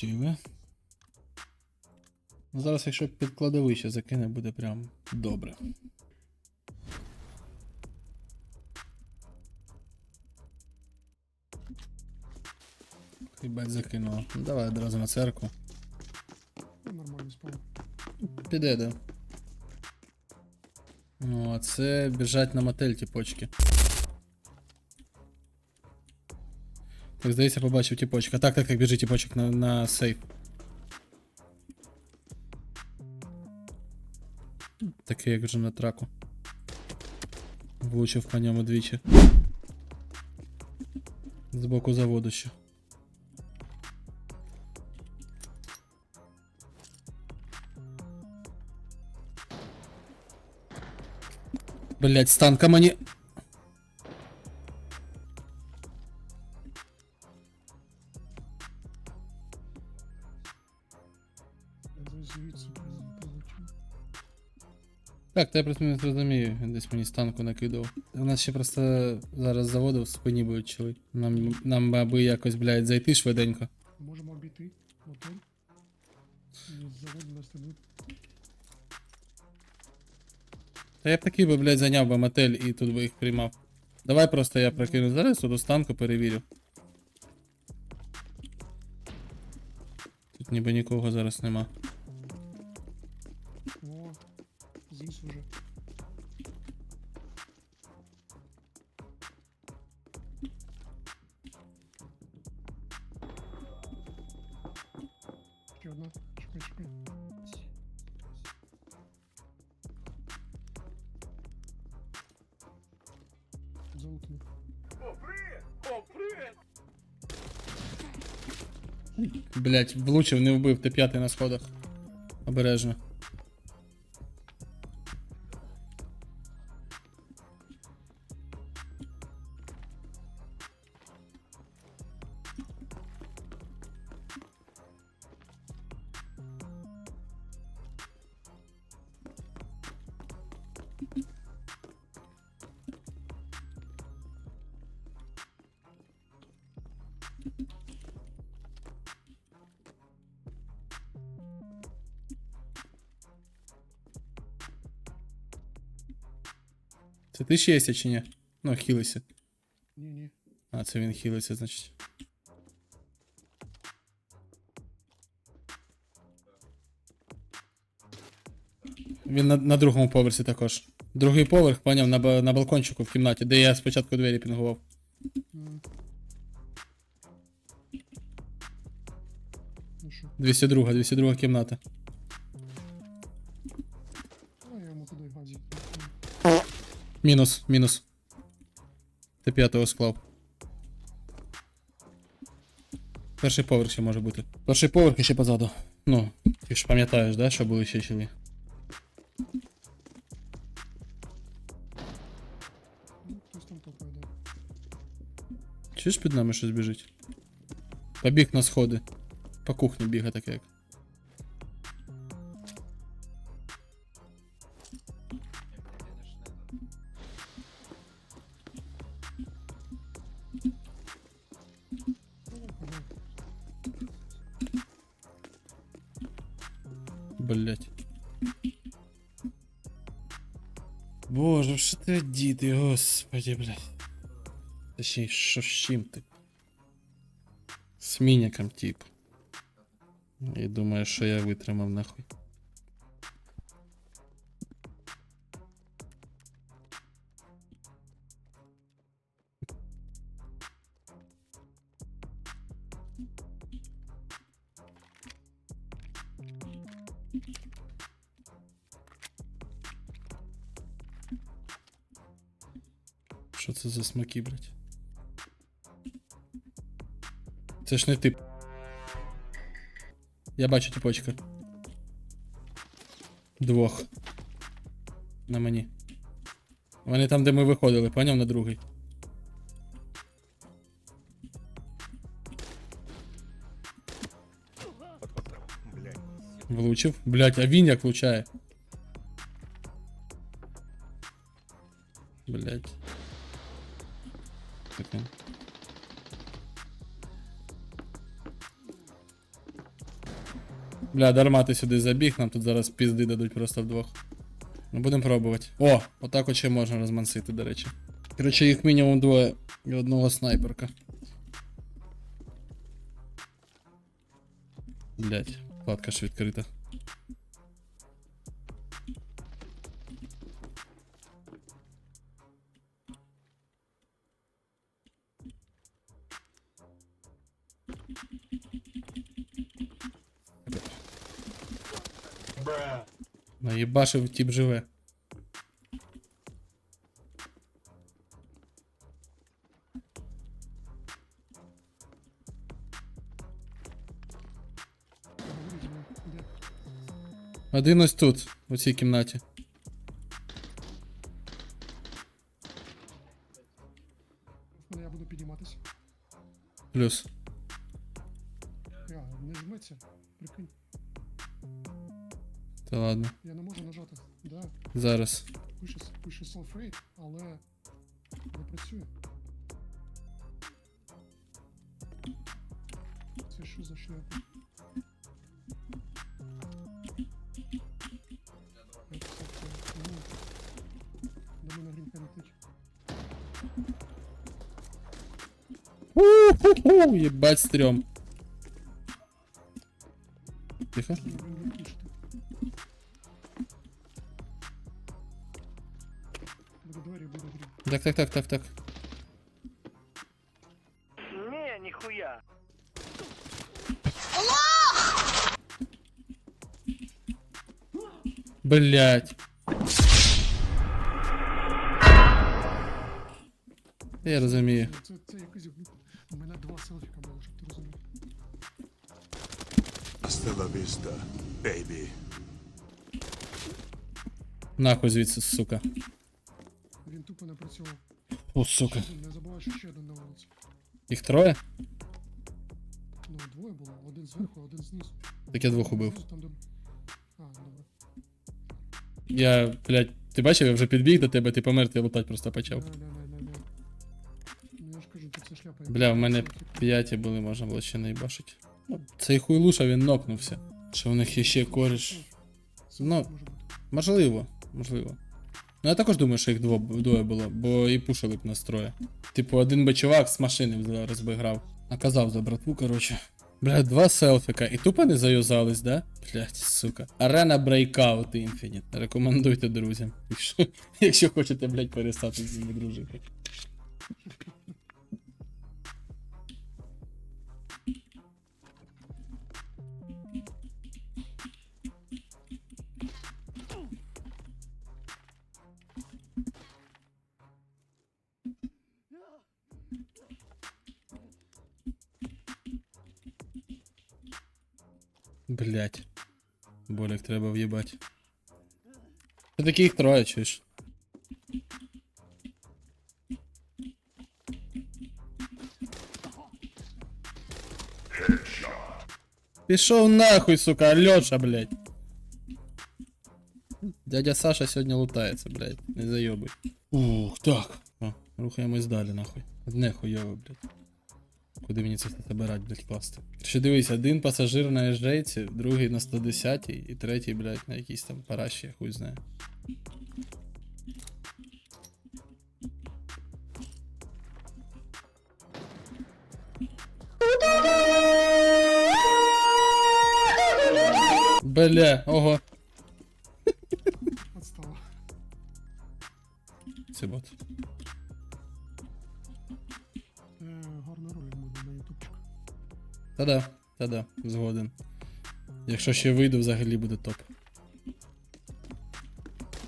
Полетіли. Ну, зараз, якщо під кладовище закине, буде прям добре. Хібать закинуло. Ну, Давай одразу на церкву. Ну, нормально спав. Піде, да. Ну, а це біжать на мотель тіпочки. Так, здається, побачив тіпочка. Так, так, так, біжить тіпочок на, на сейф. Такий, як вже на траку. Влучив по ньому двічі. З боку заводу ще. Блять, з танка мені. Так, та я просто не зрозумію, десь мені з танку накидав. У нас ще просто зараз заводу в спині будуть чили. Нам, нам аби якось, блядь, зайти швиденько. Можемо обійти готель. І заводу нас тебе. Та я б такий би, блядь, зайняв би мотель і тут би їх приймав. Давай просто я прокину зараз, тут з танку перевірю. Тут ніби нікого зараз нема. Блять, влучив, не вбив, ти п'ятий на сходах. Обережно. Це ти ще єся чи ні? Ну, хілися. Ні-ні. А, це він хілиться, значить. Він на, на другому поверсі також. Другий поверх, поняв, на, на балкончику в кімнаті, де я спочатку двері пінгував. Що, 202, 202 кімната. Мінус, мінус. Ти п'ятого склав. Перший поверх ще може бути. Перший поверх і ще позаду. Ну, ти ж пам'ятаєш, да, що були ще чили? Ну, хтось там топає, да. Чуєш під нами щось біжить? Побіг на сходи. По кухні біга таке як. Боже, що ти одіти, господи, блять. Точніше, що з чим ти? З міняком, тип. І думаю, що я витримав нахуй. Це за смаки, блять? Це ж не ти. Я бачу тіпочка. Двох. На мені. Вони там, де ми виходили, поняв на другий. Влучив. Блять, а він як влучає. Таке. Бля, дарма ти сюди забіг, нам тут зараз пізди дадуть просто вдвох. Ну будемо пробувати. О, отак от ще можна розмансити, до речі. Коротше, їх мінімум двоє і одного снайперка. Блять, вкладка ж відкрита. Наїбашив тип живе. Один ось тут, у цій кімнаті. Я буду підніматися. Плюс. Я не жметься. Прикинь. Та ладно. Я не можу нажати. Да, Зараз. пише, пише self-rate, але не працює. Це що за шляпа? Як це це? Ну, До мене грінка летить. У-ху-ху, єбать стрьом. Тихо. Так, так, так, так, так. Не, нихуя. Блять. Я розумію. Це, це якийсь глюк. У мене два селфіка було, щоб ти розумів. Hasta la vista, baby. Нахуй звідси, сука. Тупо не працював. О, сука. Не забувай, що ще один на вулиці. Їх троє? Ну, двоє було, один зверху, один знизу. Так я двох убив. Там, де... А, добре. Я, блядь, ти бачив, я вже підбіг до тебе, ти помер, ти лутать просто почав. Да, да, да, да, да. Ну я ж кажу, тут це шляпа. Бля, в мене Селфі. п'яті були, можна було ще не їбашить. Ну, Цей хуйлуша, він нокнувся. Що в них є ще кореш. Ну. може бути. Можливо, можливо. Ну я також думаю, що їх дво- двоє було, бо і пушили б настроє. Типу, один би чувак з машини зараз би грав. Наказав за братву, коротше. Бля, два селфіка. І тупо не заюзались, да? Блять, сука. Арена Breakout Infinite. Рекомендуйте друзям. Якщо, якщо хочете, блять, перестати з ними дружити. Блять. Болік треба в'їбать. Це таких троє, чуєш? Пішов нахуй, сука, Альоша, блядь. Дядя Саша сьогодні лутається, блядь. Не зайобуй. Ух, так. О, рухаємось далі, нахуй. Одне хуйове, блядь. Куди мені це забирати, блядь, класти? Ще дивись, один пасажир на ежейці, другий на 110 і третій, блядь, на якійсь там параші, я хуй знає. Бля, ого. Та-да, та-да, згоден. Якщо ще вийду, взагалі буде топ.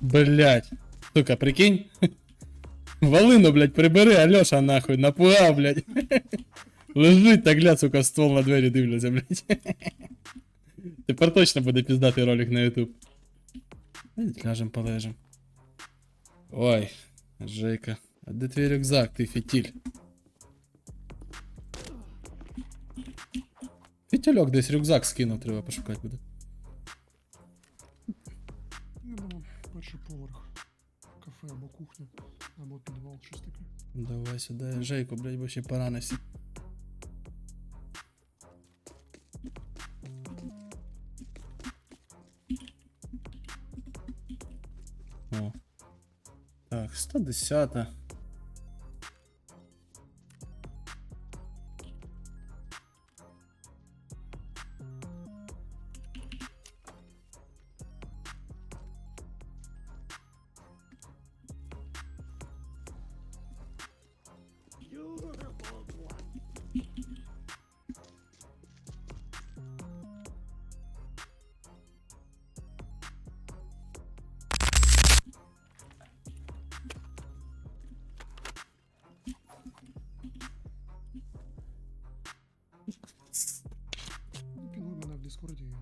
Блять. Сука, прикинь. Валину, блядь, прибери, Альоша, нахуй, напугав, блядь. Лежить так, гля, сука, ствол на двері дивляться, блядь. Тепер точно буде піздатий ролик на YouTube. Ляжем полежим. Ой, Жейка. А де твій рюкзак, ти фітіль? фітільок десь рюкзак скинув, треба пошукати буде. Я перший поверх. Кафе або кухня, або підвал, щось таке. Давай сюди, Жейко, блядь, бо ще поранився. О. Так, 110. -та. por Dios.